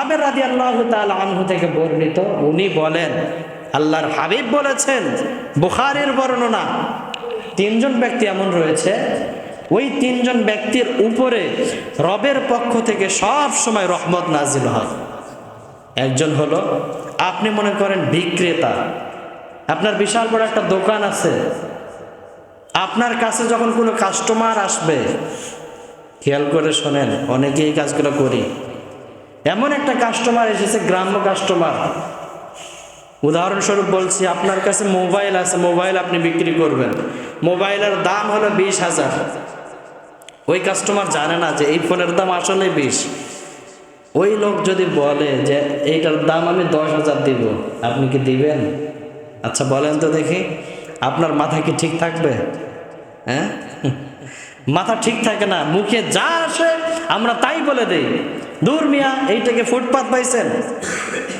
আবের রাজি আল্লাহ আনহু থেকে বর্ণিত, উনি বলেন, আল্লাহর হাবিব বলেছেন, বুখারের বর্ণনা, তিনজন ব্যক্তি এমন রয়েছে, ওই তিনজন ব্যক্তির উপরে রবের পক্ষ থেকে সব সময় রহমত নাজিল হয়। একজন হলো, আপনি মনে করেন বিক্রেতা, আপনার বিশাল বড় একটা দোকান আছে, আপনার কাছে যখন কোনো কাস্টমার আসবে, খেয়াল করে শোনেন, অনেকেই কাজগুলো করি। এমন একটা কাস্টমার এসেছে, গ্রাম্য কাস্টমার উদাহরণস্বরূপ বলছি, আপনার কাছে মোবাইল আছে মোবাইল আপনি বিক্রি করবেন। মোবাইলের দাম হলো বিশ হাজার। ওই কাস্টমার জানে না যে এই ফোনের দাম আসলে বিশ। ওই লোক যদি বলে যে, এইটার দাম আমি দশ হাজার দিব, আপনি কি দিবেন? আচ্ছা বলেন তো দেখি, আপনার মাথা কি ঠিক থাকবে? হ্যাঁ? মাথা ঠিক থাকে না, মুখে যা আসে, আমরা তাই বলে দেই। দূর মিয়া, এইটাকে ফুটপাত পাইছেন।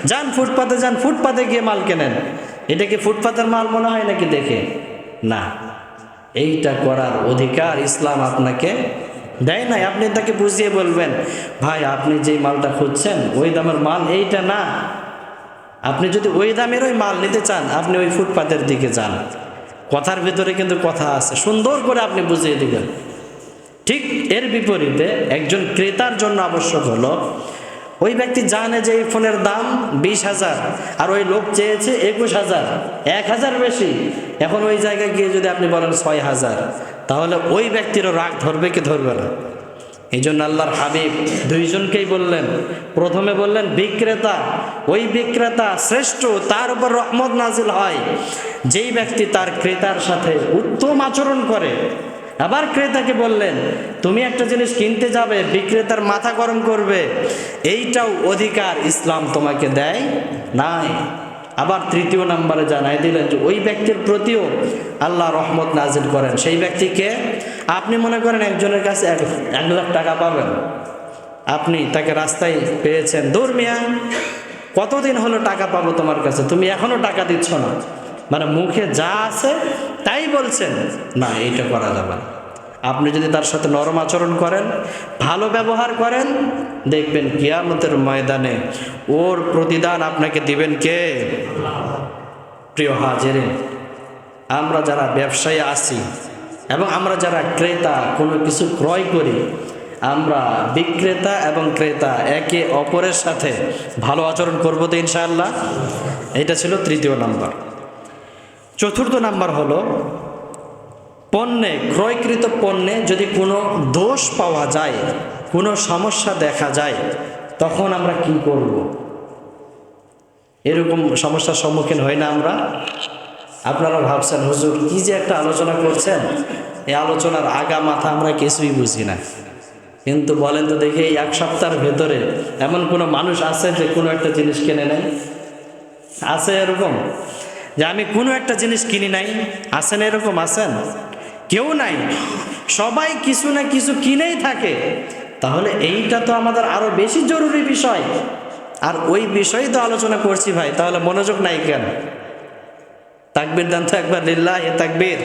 যান ফুটপাতে যান ফুটপাতে গিয়ে মাল কেনেন। এটা কি ফুটপাতের মাল মনে হয় নাকি দেখে? না। এইটা করার অধিকার ইসলাম আপনাকে দেয় নাই। আপনি তাকে বুঝিয়ে বলবেন, ভাই, আপনি যেই মালটা খুঁজছেন, ওই দামের মাল এইটা না। আপনি যদি ওই দামের ওই মাল নিতে চান, আপনি ওই ফুটপাতের দিকে যান। কথার ভিতরে কিন্তু কথা আছে। সুন্দর করে আপনি বুঝিয়ে দিবেন। ঠিক এর বিপরীতে একজন ক্রেতার জন্য আবশ্যক হলো, ওই ব্যক্তি জানে যে এই ফোনের দাম বিশ হাজার আর ওই লোক চেয়েছে একুশ হাজার, এক হাজার বেশি। এখন ওই জায়গায় গিয়ে যদি আপনি বলেন ছয় হাজার, তাহলে ওই ব্যক্তিরও রাগ ধরবে কি ধরবে না? এই জন্য আল্লাহর হাবিব দুইজনকেই বললেন। প্রথমে বললেন, বিক্রেতা, ওই বিক্রেতা শ্রেষ্ঠ, তার উপর রহমত নাজিল হয়। যেই ব্যক্তি তার ক্রেতার সাথে উত্তম আচরণ করে আবার ক্রেতাকে বললেন, তুমি একটা জিনিস কিনতে যাবে, বিক্রেতার মাথা গরম করবে। এইটাও অধিকার ইসলাম তোমাকে দেয় নাই। আবার তৃতীয় নম্বরে জানাই দিলেন যে, ওই ব্যক্তির প্রতিও আল্লাহ রহমত নাজিল করেন। সেই ব্যক্তিকে আপনি মনে করেন একজনের কাছে এক এক লাখ টাকা পাবেন। আপনি তাকে রাস্তায় পেয়েছেন। দূর মিয়া, কতদিন হলো টাকা পাবো তোমার কাছে? তুমি এখনও টাকা দিচ্ছ না। মানে মুখে যা আছে তাই বলছেন, না, এইটা করা যাবে না। আপনি যদি তার সাথে নরম আচরণ করেন, ভালো ব্যবহার করেন, দেখবেন কিয়ামতের ময়দানে ওর প্রতিদান আপনাকে দিবেন কে? প্রিয় হাজেরে আমরা যারা ব্যবসায়ী আছি এবং আমরা যারা ক্রেতা, কোনো কিছু ক্রয় করি, আমরা বিক্রেতা এবং ক্রেতা একে অপরের সাথে ভালো আচরণ করব তো ইনশাআল্লাহ। এটা ছিল তৃতীয় নাম্বার। চতুর্থ নাম্বার হলো, পণ্যে, ক্রয়কৃত পণ্যে যদি কোনো দোষ পাওয়া যায়, কোনো সমস্যা দেখা যায়, তখন আমরা কি করব। এরকম সমস্যার সম্মুখীন হই না আমরা। আপনারা ভাবছেন, হুজুর, কি যে একটা আলোচনা করছেন? এই আলোচনার আগা মাথা আমরা কিছুই বুঝি না। কিন্তু বলেন তো দেখি এক সপ্তাহের ভেতরে এমন কোনো মানুষ আছে যে কোনো একটা জিনিস কিনে নেয়? আছে এরকম? যে আমি কোনো একটা জিনিস কিনি নাই। আছেন এরকম আছেন কেউ নাই। সবাই কিছু না কিছু কিনেই থাকে। তাহলে এইটা তো আমাদের আরও বেশি জরুরি বিষয়। আর ওই বিষয়ই তো আলোচনা করছি ভাই, তাহলে মনোযোগ নাই কেন? তাকবির দান তো একবার, লিল্লাহ হে তাকবির।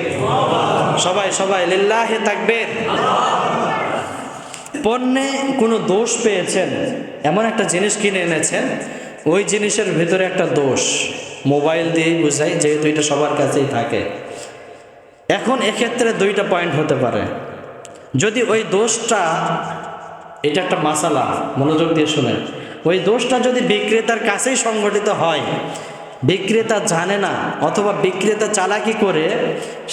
সবাই সবাই, লিল্লাহ হে তাকবির। পণ্যে কোনো দোষ পেয়েছেন? এমন একটা জিনিস কিনে এনেছেন, ওই জিনিসের ভিতরে একটা দোষ। মোবাইল দিয়েই বুঝাই, যেহেতু এটা সবার কাছেই থাকে। এখন এক্ষেত্রে দুইটা পয়েন্ট হতে পারে। যদি ওই দোষটা, এটা একটা মাসালা, মনোযোগ দিয়ে শুনেন ওই দোষটা যদি বিক্রেতার কাছেই সংগঠিত হয়, বিক্রেতা জানে না, অথবা বিক্রেতা চালাকি করে,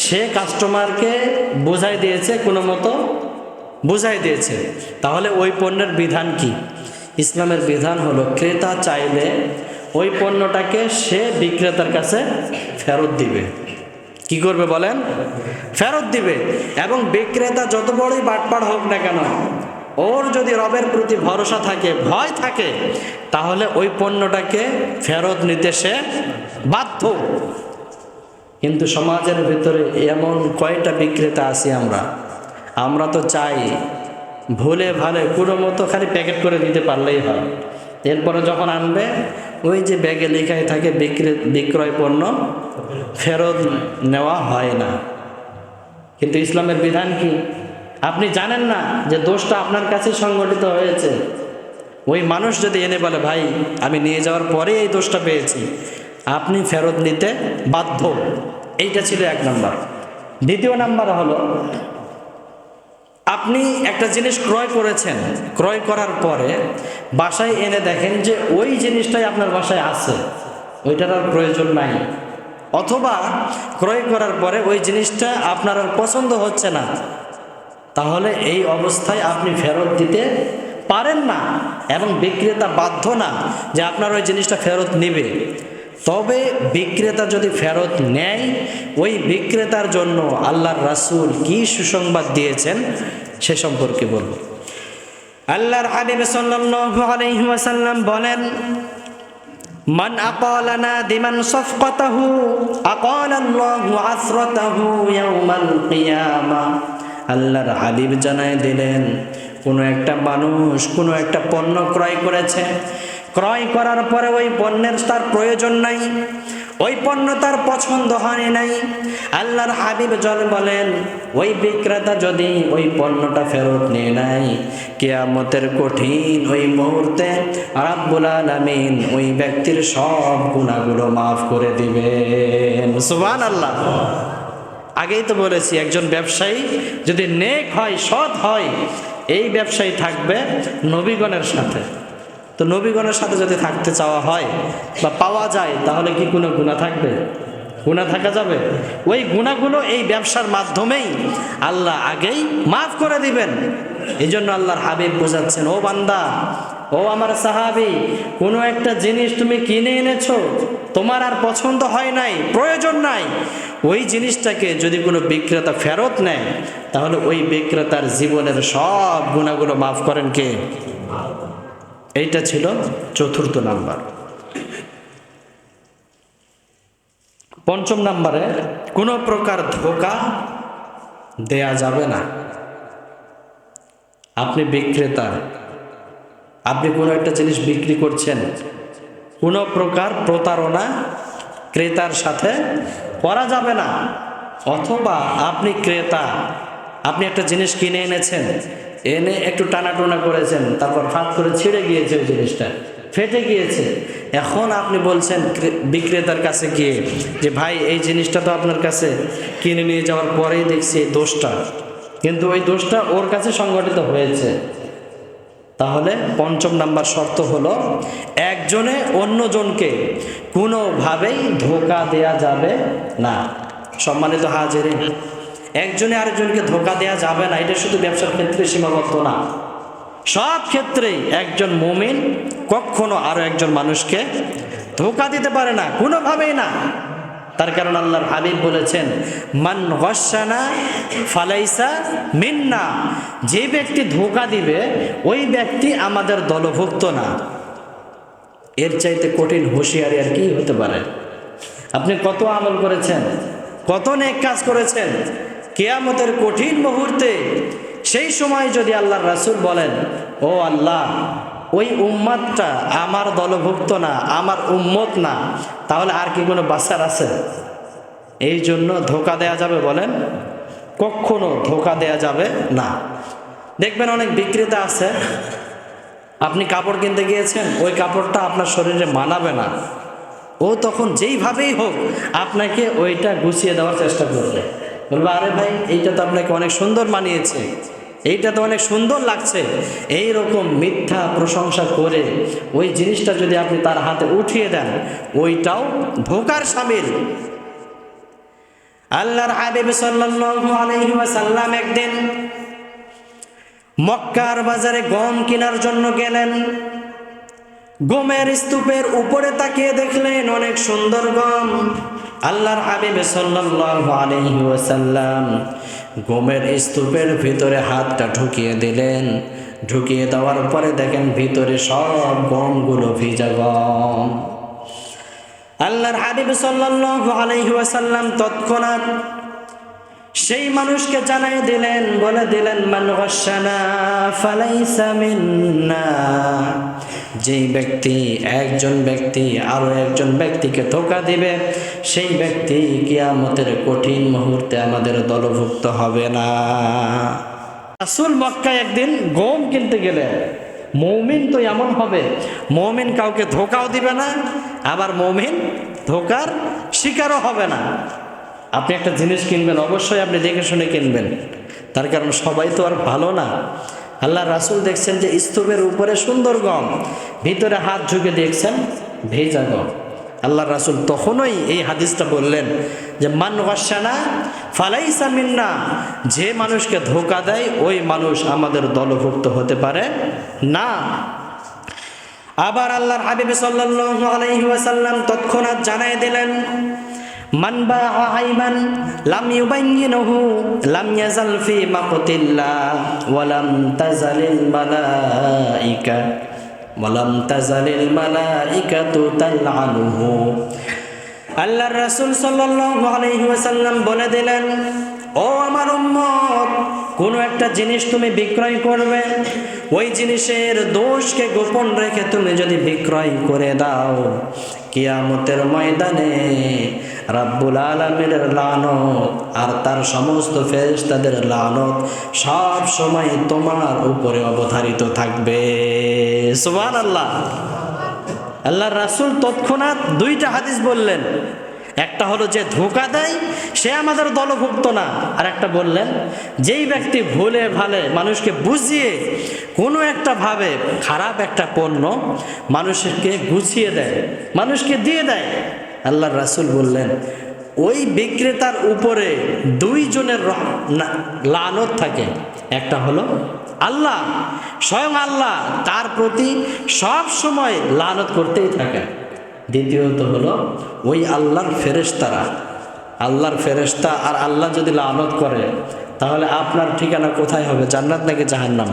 সে কাস্টমারকে বোঝাই দিয়েছে, কোনো মতো বুঝাই দিয়েছে, তাহলে ওই পণ্যের বিধান কি? ইসলামের বিধান হলো, ক্রেতা চাইলে ওই পণ্যটাকে সে বিক্রেতার কাছে ফেরত দিবে। কি করবে বলেন? ফেরত দিবে। এবং বিক্রেতা যত বড়ই বাটপার হোক না কেন, ওর যদি রবের প্রতি ভরসা থাকে, ভয় থাকে, তাহলে ওই পণ্যটাকে ফেরত নিতে সে বাধ্য। কিন্তু সমাজের ভিতরে এমন কয়টা বিক্রেতা আছি আমরা? আমরা তো চাই ভুলে ভালে কোনো মতো খালি প্যাকেট করে দিতে পারলেই হয়। এরপরে যখন আনবে ওই যে ব্যাগে লেখাই থাকে বিক্রে, বিক্রয় পণ্য, ফেরত নেওয়া হয় না। কিন্তু ইসলামের বিধান কি? আপনি জানেন না যে দোষটা আপনার কাছে সংগঠিত হয়েছে? ওই মানুষ যদি এনে বলে, ভাই, আমি নিয়ে যাওয়ার পরে এই দোষটা পেয়েছি। আপনি ফেরত নিতে বাধ্য। এইটা ছিল এক নম্বর। দ্বিতীয় নাম্বার হলো আপনি একটা জিনিস ক্রয় করেছেন, ক্রয় করার পরে বাসায় এনে দেখেন যে ওই জিনিসটাই আপনার বাসায় আছে, ওইটার আর প্রয়োজন নাই। অথবা ক্রয় করার পরে ওই জিনিসটা আপনার আর পছন্দ হচ্ছে না, তাহলে এই অবস্থায় আপনি ফেরত দিতে পারেন না এবং বিক্রেতা বাধ্য না যে আপনার ওই জিনিসটা ফেরত নেবে। তবে বিক্রেতা যদি ফেরত নেয়, ওই বিক্রেতার জন্য আল্লাহর রাসূল কি সুসংবাদ দিয়েছেন সে সম্পর্কে বলব। আল্লাহর হাবিব সাল্লাল্লাহু আলাইহি ওয়াসাল্লাম বলেন, মান আকালানা দিমান সফকাতাহু, আকালাল্লাহু আসরাতাহু ইয়াউমাল কিয়ামা। আল্লাহর হাবিব জানায় দিলেন, কোনো একটা মানুষ কোনো একটা পণ্য ক্রয় করেছে ক্রয় করার পরে ওই পণ্যের তার প্রয়োজন নাই, ওই পণ্য তার পছন্দ হয় নাই। আল্লাহর হাবিব জল বলেন, ওই বিক্রেতা যদি ওই পণ্যটা ফেরত নিয়ে নাই কেয়ামতের কঠিন ওই মুহূর্তে রাব্বুল আলামিন ওই ব্যক্তির সব গুণাগুলো মাফ করে দিবেন। সুবহান আল্লাহ আগেই তো বলেছি, একজন ব্যবসায়ী যদি নেক হয়, সৎ হয়, এই ব্যবসায়ী থাকবে নবীগণের সাথে। তো নবীগণের সাথে যদি থাকতে চাওয়া হয় বা পাওয়া যায়, তাহলে কি কোনো গুণা থাকবে? গুণা থাকা যাবে? ওই গুণাগুলো এই ব্যবসার মাধ্যমেই আল্লাহ আগেই মাফ করে দিবেন। এই জন্য আল্লাহর হাবিব বোঝাচ্ছেন, ও বান্দা, ও আমার সাহাবি, কোনো একটা জিনিস তুমি কিনে এনেছো, তোমার আর পছন্দ হয় নাই, প্রয়োজন নাই। ওই জিনিসটাকে যদি কোনো বিক্রেতা ফেরত নেয়, তাহলে ওই বিক্রেতার জীবনের সব গুণাগুলো মাফ করেন কে? এইটা ছিল চতুর্থ নাম্বার। পঞ্চম নাম্বারে, কোনো প্রকার ধোকা দেয়া যাবে না। আপনি বিক্রেতা, আপনি কোনো একটা জিনিস বিক্রি করছেন, কোনো প্রকার প্রতারণা ক্রেতার সাথে করা যাবে না। অথবা আপনি ক্রেতা, আপনি একটা জিনিস কিনে এনেছেন এনে একটু টানাটোনা করেছেন, তারপর ফাঁক করে ছিঁড়ে গিয়েছে ওই জিনিসটা। ফেটে গিয়েছে। এখন আপনি বলছেন বিক্রেতার কাছে গিয়ে যে, ভাই, এই জিনিসটা তো আপনার কাছে কিনে নিয়ে যাওয়ার পরেই দেখছি এই দোষটা। কিন্তু ওই দোষটা ওর কাছে সংগঠিত হয়েছে। তাহলে পঞ্চম নাম্বার শর্ত হলো, একজনে অন্যজনকে কোনোভাবেই ধোকা দেয়া যাবে না। সম্মানিত হাজির একজনে আরেকজনকে ধোকা দেয়া যাবে না, এটা শুধু ব্যবসার ক্ষেত্রে সীমাবদ্ধ না। সব ক্ষেত্রেই একজন মুমিন কখনো আরও একজন মানুষকে ধোকা দিতে পারে না, কোনোভাবেই না। তার কারণ আল্লাহর হাবিব বলেছেন, মান গসানা ফালাইসা মিন্না। যে ব্যক্তি ধোকা দিবে, ওই ব্যক্তি আমাদের দলভুক্ত না। এর চাইতে কঠিন হুঁশিয়ারি আর কি হতে পারে? আপনি কত আমল করেছেন, কত নেক কাজ করেছেন কেয়ামতের কঠিন মুহূর্তে, সেই সময় যদি আল্লাহর রাসূল বলেন, ও আল্লাহ, ওই উম্মাদটা আমার দলভুক্ত না, আমার উম্মত না, তাহলে আর কি কোনো বাচ্চার আছে? এই জন্য ধোকা দেয়া যাবে বলেন, কখনো ধোকা দেয়া যাবে না। দেখবেন অনেক বিক্রেতা আছে, আপনি কাপড় কিনতে গিয়েছেন, ওই কাপড়টা আপনার শরীরে মানাবে না। ও তখন যেইভাবেই হোক, আপনাকে ওইটা গুছিয়ে দেওয়ার চেষ্টা করবে। বলবে, আরে ভাই, এইটা তো আপনাকে অনেক সুন্দর মানিয়েছে। এইটা তো অনেক সুন্দর লাগছে। এই রকম মিথ্যা প্রশংসা করে ওই জিনিসটা যদি আপনি তার হাতে উঠিয়ে দেন, ওইটাও ধোকার সামিল। আল্লাহর হাবিব সাল্লাল্লাহু আলাইহি ওয়াসাল্লাম একদিন মক্কার বাজারে গম কেনার জন্য গেলেন। গমের স্তূপের উপরে তাকিয়ে দেখলেন অনেক সুন্দর গম। আল্লাহর হাবিব সাল্লাল্লাহু আলাইহি ওয়াসাল্লাম গোমের স্তূপের ভিতরে হাতটা ঢুকিয়ে দিলেন। ঢুকিয়ে দেওয়ার পরে দেখেন ভিতরে সব গমগুলো ভিজা গম। আল্লাহর হাবিব সাল্লাল্লাহু আলাইহি ওয়াসাল্লাম তৎক্ষণাৎ সেই মানুষকে জানাই দিলেন, বলে দিলেন, মান গসানা ফালাইসা যেই ব্যক্তি, একজন ব্যক্তি, আরও একজন ব্যক্তিকে ধোকা দিবে, সেই ব্যক্তি কিয়ামতের কঠিন মুহূর্তে আমাদের দলভুক্ত হবে না। রাসূল মক্কায় একদিন গম কিনতে গেলেন। মৌমিন তো এমন হবে, মৌমিন কাউকে ধোকাও দিবে না, আবার মৌমিন ধোকার শিকারও হবে না। আপনি একটা জিনিস কিনবেন, অবশ্যই আপনি দেখে শুনে কিনবেন। তার কারণ সবাই তো আর ভালো না। আল্লাহ রাসুল দেখছেন যে স্তূপের উপরে সুন্দর গম, ভিতরে হাত ঝুঁকে দেখছেন, ভেজা গম। আল্লাহ রাসুল তখনই এই হাদিসটা বললেন যে, মান ওয়াসানা ফালাইসা মিন্না যে মানুষকে ধোকা দেয়, ওই মানুষ আমাদের দলভুক্ত হতে পারে না। আবার আল্লাহর হাবিব সাল্লাল্লাহু আলাইহি তৎক্ষণাৎ জানাই দিলেন মান বাআ আইমান, লাম ইউবাইয়িনহু, লাম ইয়াজাল ফি মাকতিল্লাহ ওয়া লাম তাজালিল মালাইকা ওয়া লাম তাজালিল মালাইকাতু তালআনুহু। আল্লাহর রাসূল সাল্লাল্লাহু আলাইহি ওয়াসাল্লাম বলে দিলেন ও আমার উম্মত, কোনো একটা জিনিস তুমি বিক্রয় করবে। ওই জিনিসের দোষকে গোপন রেখে তুমি যদি বিক্রয় করে দাও, কিয়ামতের ময়দানে রাব্বুল আলমের লানত আর তার সমস্ত ফেরেশতাদের লানত সব সময় তোমার উপরে অবধারিত থাকবে। সুবহান আল্লাহ আল্লাহ রাসুল তৎক্ষণাৎ দুইটা হাদিস বললেন। একটা হলো যে ধোকা দেয়, সে আমাদের দলভুক্ত না। আর একটা বললেন, যেই ব্যক্তি ভুলে ভালে মানুষকে বুঝিয়ে কোনো একটা ভাবে খারাপ একটা পণ্য মানুষকে গুছিয়ে দেয়, মানুষকে দিয়ে দেয়, আল্লাহ রাসুল বললেন, ওই বিক্রেতার উপরে দুইজনের লানত থাকে। একটা হলো আল্লাহ, স্বয়ং আল্লাহ তার প্রতি সব সময় লানত করতেই থাকে। দ্বিতীয়ত হলো, ওই আল্লাহর ফেরেশতারা, আল্লাহর ফেরেশতা আর আল্লাহ যদি লানত করে, তাহলে আপনার ঠিকানা কোথায় হবে, জান্নাত নাকি জাহান্নাম?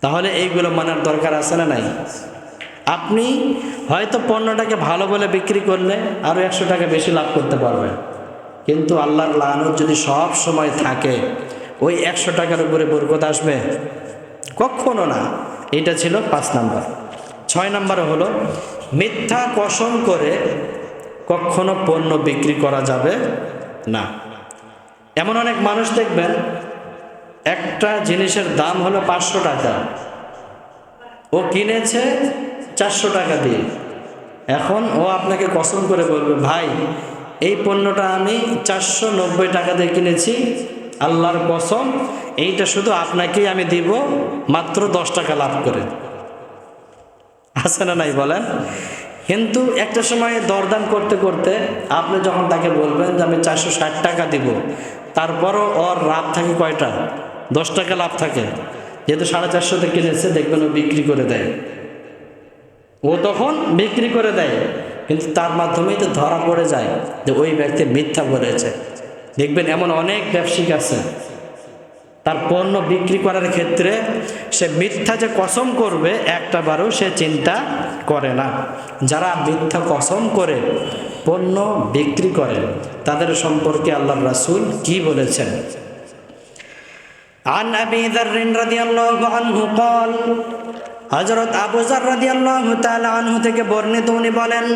তাহলে এইগুলো মানার দরকার আছে না নাই? আপনি হয়তো পণ্যটাকে ভালো বলে বিক্রি করলে আরও একশো টাকা বেশি লাভ করতে পারবেন। কিন্তু আল্লাহর লানত যদি সব সময় থাকে, ওই একশো টাকার উপরে বরকত আসবে? কখনো না। এটা ছিল পাঁচ নাম্বার। ছয় নাম্বার হলো মিথ্যা কসম করে কখনো পণ্য বিক্রি করা যাবে না। এমন অনেক মানুষ দেখবেন, একটা জিনিসের দাম হলো পাঁচশো টাকা। ও কিনেছে চারশো টাকা দিয়ে। এখন ও আপনাকে কসম করে বলবে, ভাই, এই পণ্যটা আমি চারশো নব্বই টাকা দিয়ে কিনেছি, আল্লাহর কসম, এইটা শুধু আপনাকেই আমি দিব, মাত্র দশ টাকা লাভ করে। আছে না নাই বলেন? কিন্তু একটা সময় দরদাম করতে করতে আপনি যখন তাকে বলবেন যে আমি চারশো ষাট টাকা দিব, তারপরও ওর লাভ থাকে কয়টা? দশ টাকা লাভ থাকে। যেহেতু সাড়ে চারশোতে কিনেছে, দেখবেন ও বিক্রি করে দেয়। ও তখন বিক্রি করে দেয়। কিন্তু তার মাধ্যমেই তো ধরা পড়ে যায় যে ওই ব্যক্তি মিথ্যা বলেছে। দেখবেন এমন অনেক ব্যবসায়িক আছে। তার পণ্য বিক্রি করার ক্ষেত্রে সে মিথ্যা যে কসম করবে একটা বারও সে চিন্তা করে না যারা মিথ্যা কসম করে পণ্য বিক্রি করে তাদের সম্পর্কে আল্লাহ রাসূল কি বলেছেন عن أبي ذر رضي الله عنه قال হজরত আবু জার রাদিয়াল্লাহু তাআলা আনহু থেকে বর্ণিত উনি বলেন,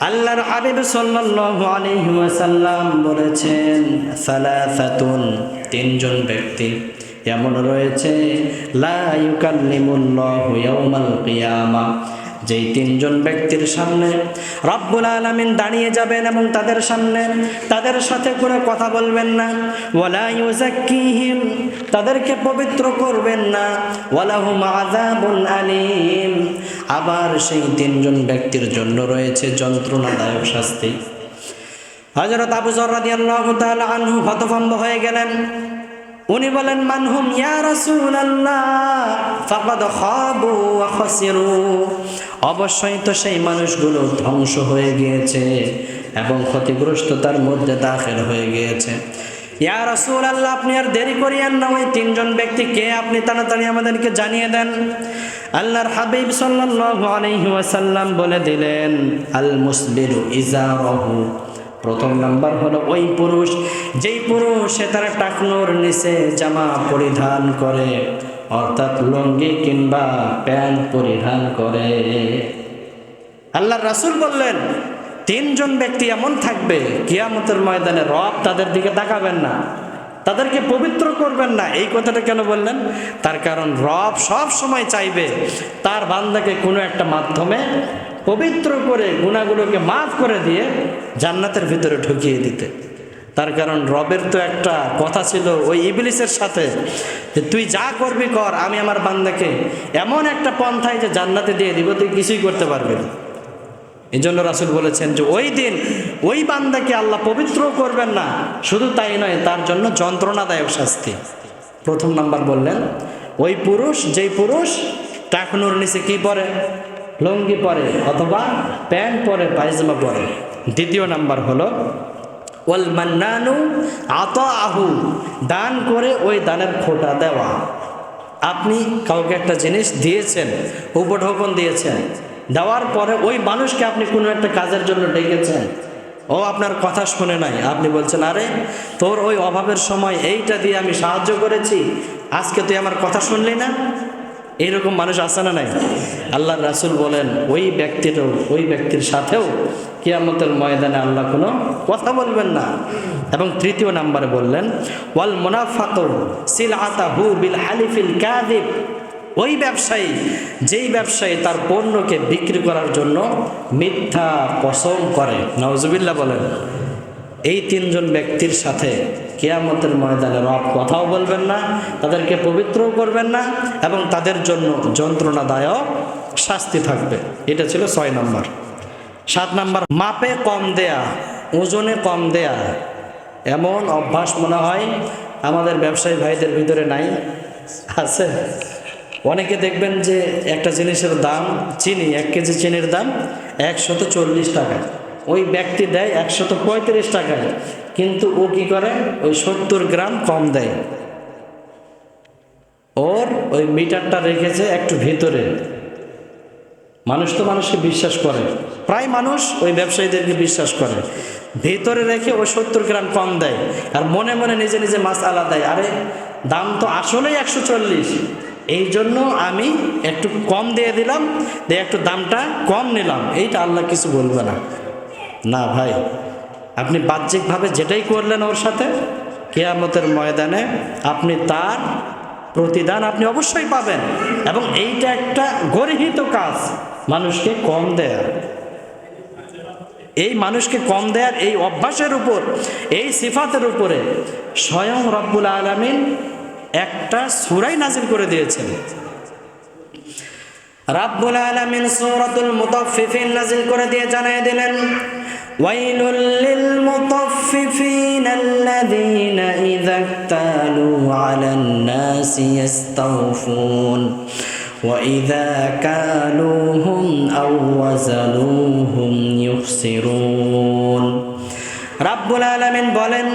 আল্লাহর হাবিব ওয়াসাল্লাম বলেছেন, সালাসাতুন, তিনজন ব্যক্তি এমন রয়েছে, লা যেই তিনজন ব্যক্তির সামনে রব্বুল আলামিন দাঁড়িয়ে যাবেন এবং তাদের সামনে তাদের সাথে কোনো কথা বলবেন না। ওয়ালা তাদেরকে পবিত্র করবেন না। ওয়ালাহুম আযাবুন আলিম। আবার সেই তিনজন ব্যক্তির জন্য রয়েছে যন্ত্রণাদায়ক শাস্তি। হযরত আবু যর রাদিয়াল্লাহু আনহু হতভম্ব হয়ে গেলেন। উনি বলেন, মানহুম ইয়া রাসূলুল্লাহ অবশ্যই তো সেই মানুষগুলো ধ্বংস হয়ে গিয়েছে এবং ক্ষতিগ্রস্ততার মধ্যে দাখিল হয়ে গিয়েছে। ইয়া রাসূল আল্লাহ আপনি আর দেরি করিয়েন না, ওই তিনজন ব্যক্তি কে? আপনি তাড়াতাড়ি আমাদেরকে জানিয়ে দেন। আল্লাহর হাবিব সাল্লাল্লাহু আলাইহি ওয়াসাল্লাম বলে দিলেন আল মুসবিরু ইজারহু। প্রথম নাম্বার হলো ওই পুরুষ, যেই পুরুষ সে তার টাকনোর নিচে জামা পরিধান করে, অর্থাৎ লুঙ্গি কিংবা প্যান্ট পরিধান করে। আল্লাহ রাসূল বললেন, তিনজন ব্যক্তি এমন থাকবে, কিয়ামতের ময়দানে রব তাদের দিকে তাকাবেন না, তাদেরকে পবিত্র করবেন না। এই কথাটা কেন বললেন? তার কারণ রব সব সময় চাইবে তার বান্দাকে কোনো একটা মাধ্যমে পবিত্র করে গুণাগুলোকে মাফ করে দিয়ে জান্নাতের ভিতরে ঢুকিয়ে দিতে। তার কারণ রবের তো একটা কথা ছিল ওই ইবলিসের সাথে যে তুই যা করবি কর, আমি আমার বান্দাকে এমন একটা পন্থায় যে জান্নাতে দিয়ে দিব, তুই কিছুই করতে পারবি না। এই জন্য রাসুল বলেছেন যে ওই দিন ওই বান্দাকে আল্লাহ পবিত্র করবেন না, শুধু তাই নয়, তার জন্য যন্ত্রণাদায়ক শাস্তি। প্রথম নাম্বার বললেন, ওই পুরুষ, যেই পুরুষ, টাকনুর নিচে কি পরে? লুঙ্গি পরে অথবা প্যান্ট পরে, পায়জামা পরে। দ্বিতীয় নাম্বার হলো, ওয়াল মান্নানু আত আহু দান করে ওই দানের খোটা দেওয়া। আপনি কাউকে একটা জিনিস দিয়েছেন, উপঢৌকন দিয়েছেন, দেওয়ার পরে ওই মানুষকে আপনি কোনো একটা কাজের জন্য ডেকেছেন, ও আপনার কথা শুনে নাই। আপনি বলছেন, আরে, তোর ওই অভাবের সময় এইটা দিয়ে আমি সাহায্য করেছি, আজকে তুই আমার কথা শুনলি না? এইরকম মানুষ আছে না নাই? আল্লাহ রাসুল বলেন, ওই ব্যক্তিরও ওই ব্যক্তির সাথেও কিয়ামতের ময়দানে আল্লাহ কোনো কথা বলবেন না। এবং তৃতীয় নাম্বারে বললেন, ওয়াল মুনাফাক সিল আতাহু বিল হালিফিল কাদিব ওই ব্যবসায়ী, যেই ব্যবসায়ী তার পণ্যকে বিক্রি করার জন্য মিথ্যা পছন্দ করে। নওজুবিল্লাহ বলেন। এই তিনজন ব্যক্তির সাথে কেয়ামতের ময়দানে রব কথাও বলবেন না, তাদেরকে পবিত্রও করবেন না এবং তাদের জন্য যন্ত্রণাদায়ক শাস্তি থাকবে। এটা ছিল ছয় নম্বর। সাত নম্বর, মাপে কম দেয়া, ওজনে কম দেয়া। এমন অভ্যাস মনে হয় আমাদের ব্যবসায়ী ভাইদের ভিতরে নাই, আছে। অনেকে দেখবেন যে একটা জিনিসের দাম, চিনি, এক কেজি চিনির দাম একশত চল্লিশ টাকা। ওই ব্যক্তি দেয় একশত পঁয়ত্রিশ টাকায়, কিন্তু ও কি করে? ওই সত্তর গ্রাম কম দেয়। ওর ওই মিটারটা রেখেছে একটু ভিতরে। মানুষ তো মানুষকে বিশ্বাস করে। প্রায় মানুষ ওই ব্যবসায়ীদেরকে বিশ্বাস করে। ভেতরে রেখে ও সত্তর গ্রাম কম দেয় আর মনে মনে নিজে নিজে মাছ আলা দেয়। আরে, দাম তো আসলেই একশো চল্লিশ। এই জন্য আমি একটু কম দিয়ে দিলাম, দিয়ে একটু দামটা কম নিলাম। এইটা আল্লাহ কিছু বলবে না। না ভাই, আপনি বাহ্যিকভাবে যেটাই করলেন ওর সাথে, কেয়ামতের ময়দানে আপনি তার প্রতিদান আপনি অবশ্যই পাবেন এবং এইটা একটা গর্হিত কাজ। মানুষকে কম দেয়া। এই মানুষকে কম দেয়ার এই অভ্যাসের উপর, এই সিফাতের উপরে স্বয়ং রব্বুল আলমিন একটা সুরাই নাজিল করে দিয়েছেন। রাব্বুল আলামিন সূরাতুল মুতাফফিফিন নাজিল করে দিয়ে জানিয়ে দিলেন ওয়াইলুল লিল মুতাফফিফিন আল্লাযীনা ইযা ইক্তালু আলান নাসি ইস্তাওফুন وإذا كالوهم أو وزنوهم يخسرون রাব্বুল আলামিন বলেন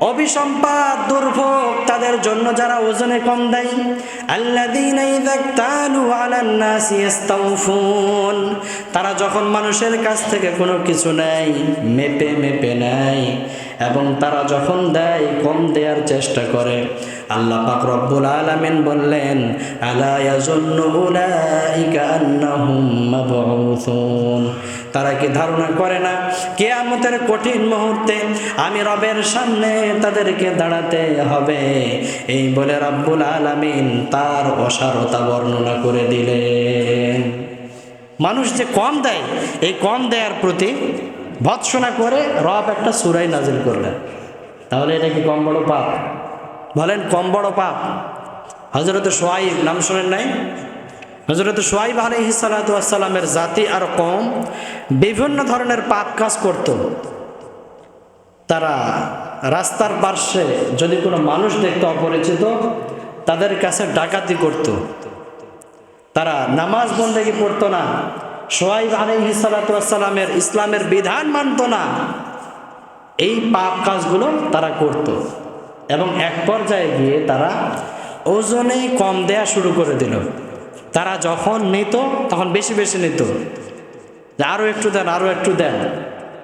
অভিসম্পাদ দুর্ভোগ তাদের জন্য যারা ওজনে কম দেয়। তারা যখন মানুষের কাছ থেকে কোনো কিছু নেয়, মেপে মেপে নেয় এবং তারা যখন দেয়, কম দেওয়ার চেষ্টা করে। আল্লাহ পাক রব্বুল আলামিন বললেন, আলা ইয়াজুন্নু উলাইকা আন্নাহুম মাবউসুন। তারা কি ধারণা করে না? কেয়ামতের কঠিন মুহূর্তে আমি রবের সামনে তাদেরকে দাঁড়াতে হবে। এই বলে রব্বুল আলামিন তার অসারতা বর্ণনা করে দিলেন। মানুষ যে কম দেয়, এই কম দেয়ার প্রতি ভৎসনা করে রব একটা সুরাই নাজিল করলেন। তাহলে এটা কি কম বড় পাপ? বলেন কম বড় পাপ। হজরত সোয়াইব নাম শোনেন নাই? হজরত সোয়াইব আলহি সালাতামের জাতি আর কম বিভিন্ন ধরনের পাপ কাজ করত। তারা রাস্তার পার্শ্বে যদি কোনো মানুষ দেখতে অপরিচিত, তাদের কাছে ডাকাতি করত। তারা নামাজ বন্দেগি পড়তো না সোয়াইব আলহি সালাতামের ইসলামের বিধান মানত না। এই পাপ কাজগুলো তারা করত এবং এক পর্যায়ে গিয়ে তারা ওজনে কম দেয়া শুরু করে দিল। তারা যখন নিত, তখন বেশি বেশি নিত। যে আরও একটু দেন আরও একটু দেন।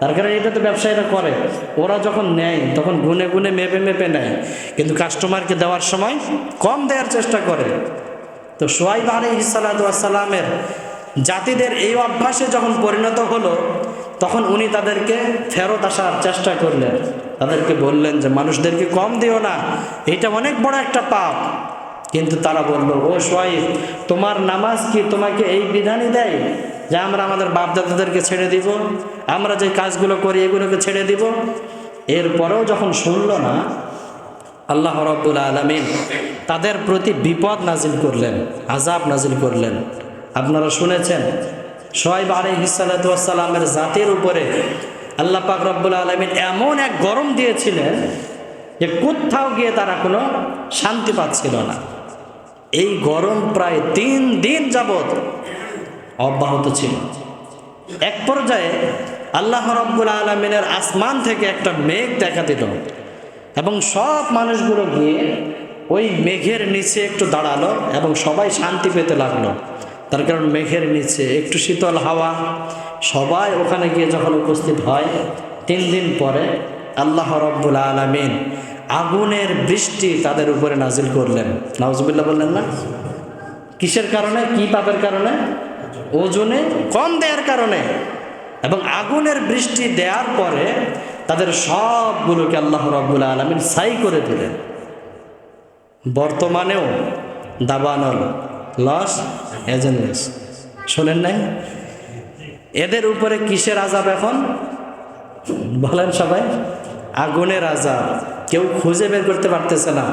তার কারণে এটা তো ব্যবসায়ীরা করে। ওরা যখন নেয়, তখন গুনে গুনে, মেপে মেপে নেয়। কিন্তু কাস্টমারকে দেওয়ার সময় কম দেওয়ার চেষ্টা করে। তো সোয়াইব আলী সালামের জাতিদের এই অভ্যাসে যখন পরিণত হলো, তখন উনি তাদেরকে ফেরত আসার চেষ্টা করলেন। তাদেরকে বললেন যে, মানুষদেরকে কম দিও না। এটা অনেক বড় একটা পাপ। কিন্তু তারা বলল, ও সোয়াইব, তোমার নামাজ কি তোমাকে এই বিধানই দেয় যে আমরা আমাদের বাপদাদাদেরকে ছেড়ে দিব? আমরা যে কাজগুলো করি এগুলোকে ছেড়ে দিব? এরপরেও যখন শুনল না, আল্লাহ রব্বুল আলমিন তাদের প্রতি বিপদ নাজিল করলেন আজাব নাজিল করলেন। আপনারা শুনেছেন, সোয়াইব হিসালাতামের জাতির উপরে আল্লাহ পাক রব্বুল আলমিন এমন এক গরম দিয়েছিলেন যে কোথাও গিয়ে তারা কোনো শান্তি পাচ্ছিল না। এই গরম প্রায় তিন দিন যাবৎ অব্যাহত ছিল। এক পর্যায়ে আল্লাহ রব্বুল আলমিনের আসমান থেকে একটা মেঘ দেখা দিল এবং সব মানুষগুলো গিয়ে ওই মেঘের নিচে একটু দাঁড়াল এবং সবাই শান্তি পেতে লাগল। তার কারণ মেঘের নিচে একটু শীতল হাওয়া। সবাই ওখানে গিয়ে যখন উপস্থিত হয়, তিন দিন পরে আল্লাহ রব্বুল আলমিন আগুনের বৃষ্টি তাদের উপরে নাজিল করলেন। নাউজুবিল্লাহ বললেন না? কিসের কারণে? কি পাপের কারণে? ওজনে কম দেওয়ার কারণে। এবং আগুনের বৃষ্টি দেওয়ার পরে তাদের সবগুলোকে আল্লাহ রব্বুল আলমিন সাই করে দিলেন। বর্তমানেও দাবানল, লস এজেন্স শোনেন নাই? এদের উপরে কিসের আজাব এখন? বলেন সবাই। আগুনের আজাব কেউ খুঁজে বের করতে পারতেছে না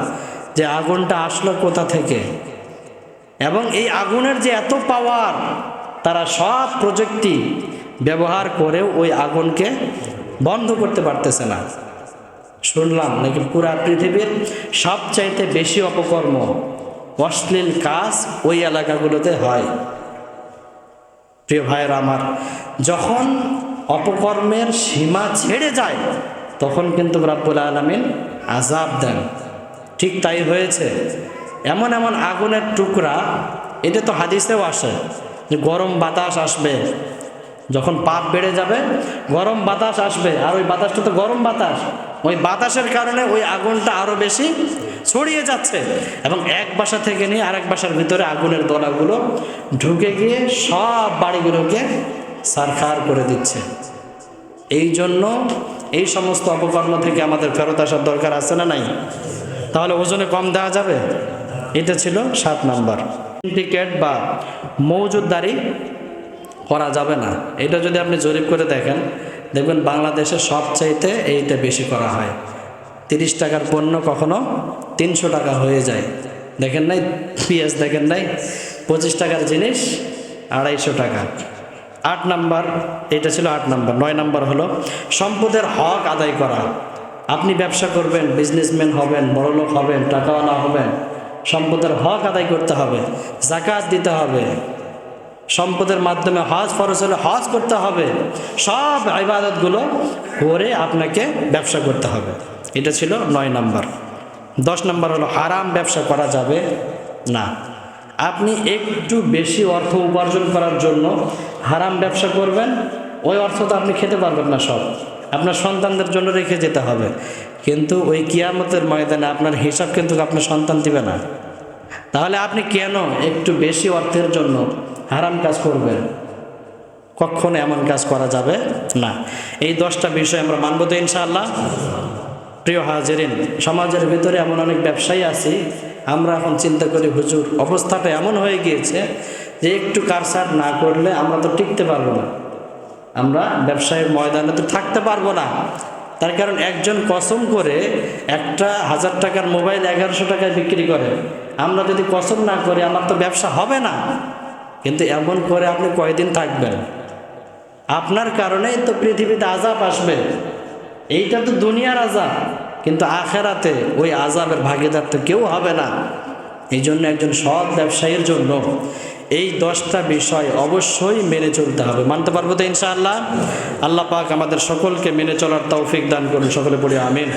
যে আগুনটা আসলো কোথা থেকে। এবং এই আগুনের যে এত পাওয়ার তারা সব প্রযুক্তি ব্যবহার করেও ওই আগুনকে বন্ধ করতে পারতেছে না। শুনলাম নাকি পুরা পৃথিবীর সবচাইতে বেশি অপকর্ম, অশ্লীল কাজ ওই এলাকাগুলোতে হয়। প্রিয় ভাইয়ের আমার, যখন অপকর্মের সীমা ছেড়ে যায় তখন কিন্তু রাব্বুল আলমিন আজাব দেন। ঠিক তাই হয়েছে। এমন এমন আগুনের টুকরা, এটা তো হাদিসেও আসে যে গরম বাতাস আসবে, যখন পাপ বেড়ে যাবে, গরম বাতাস আসবে। আর ওই বাতাসটা তো গরম বাতাস। ওই বাতাসের কারণে ওই আগুনটা আরও বেশি ছড়িয়ে যাচ্ছে। এবং এক বাসা থেকে নিয়ে আরেক বাসার ভিতরে আগুনের দলাগুলো ঢুকে গিয়ে সব বাড়িগুলোকে সারখার করে দিচ্ছে। এই জন্য এই সমস্ত অপকর্ম থেকে আমাদের ফেরত আসার দরকার আছে না নাই? তাহলে ওজনে কম দেওয়া যাবে? এটা ছিল সাত নাম্বার। টিকেট বা মৌজুদদারি করা যাবে না। এটা যদি আপনি জরিপ করে দেখেন, দেখবেন বাংলাদেশে সবচাইতে এইটা বেশি করা হয়। তিরিশ টাকার পণ্য কখনো তিনশো টাকা হয়ে যায়। দেখেন নাই? পিঁয়াজ দেখেন নাই? পঁচিশ টাকার জিনিস, আড়াইশো টাকা। আট নাম্বার, এটা ছিল আট নাম্বার, নয় নাম্বার হলো সম্পদের হক আদায় করা। আপনি ব্যবসা করবেন বিজনেসম্যান হবেন, বড়লোক হবেন, টাকাওয়ালা হবেন, সম্পদের হক আদায় করতে হবে, জাকাত দিতে হবে। সম্পদের মাধ্যমে হজ ফরজ হলে হজ করতে হবে। সব ইবাদতগুলো করে আপনাকে ব্যবসা করতে হবে। এটা ছিল নয় নাম্বার। দশ নাম্বার হলো হারাম ব্যবসা করা যাবে না। আপনি একটু বেশি অর্থ উপার্জন করার জন্য হারাম ব্যবসা করবেন, ওই অর্থ তো আপনি খেতে পারবেন না সব। আপনার সন্তানদের জন্য রেখে যেতে হবে। কিন্তু ওই কিয়ামতের ময়দানে আপনার হিসাব কিন্তু আপনার সন্তান দিবে না। তাহলে আপনি কেন একটু বেশি অর্থের জন্য হারাম কাজ করবেন? কখনো এমন কাজ করা যাবে না। এই দশটা বিষয় আমরা মানব তো ইনশাআল্লাহ। প্রিয় হাজিরিন, সমাজের ভিতরে এমন অনেক ব্যবসায়ী আছি আমরা এখন চিন্তা করি, হুজুর, অবস্থাটা এমন হয়ে গিয়েছে যে একটু কারসার না করলে আমরা তো টিকতে পারব না। আমরা ব্যবসায়ের ময়দানে তো থাকতে পারব না। তার কারণ একজন কসম করে একটা হাজার টাকার মোবাইল এগারোশো টাকায় বিক্রি করে। আমরা যদি কসম না করি, আমার তো ব্যবসা হবে না। কিন্তু এমন করে আপনি কয়দিন থাকবেন? আপনার কারণেই তো পৃথিবীতে আজাব আসবে। এইটা তো দুনিয়ার আজাব কিন্তু আখেরাতে ওই আজাবের ভাগিদার তো কেউ হবে না। এই জন্য একজন সৎ ব্যবসায়ীর জন্য এই দশটা বিষয় অবশ্যই মেনে চলতে হবে। মানতে পারব তো ইনশাআল্লাহ? আল্লাহ পাক আমাদের সকলকে মেনে চলার তৌফিক দান করুন। সকলে পড়ি আমিন।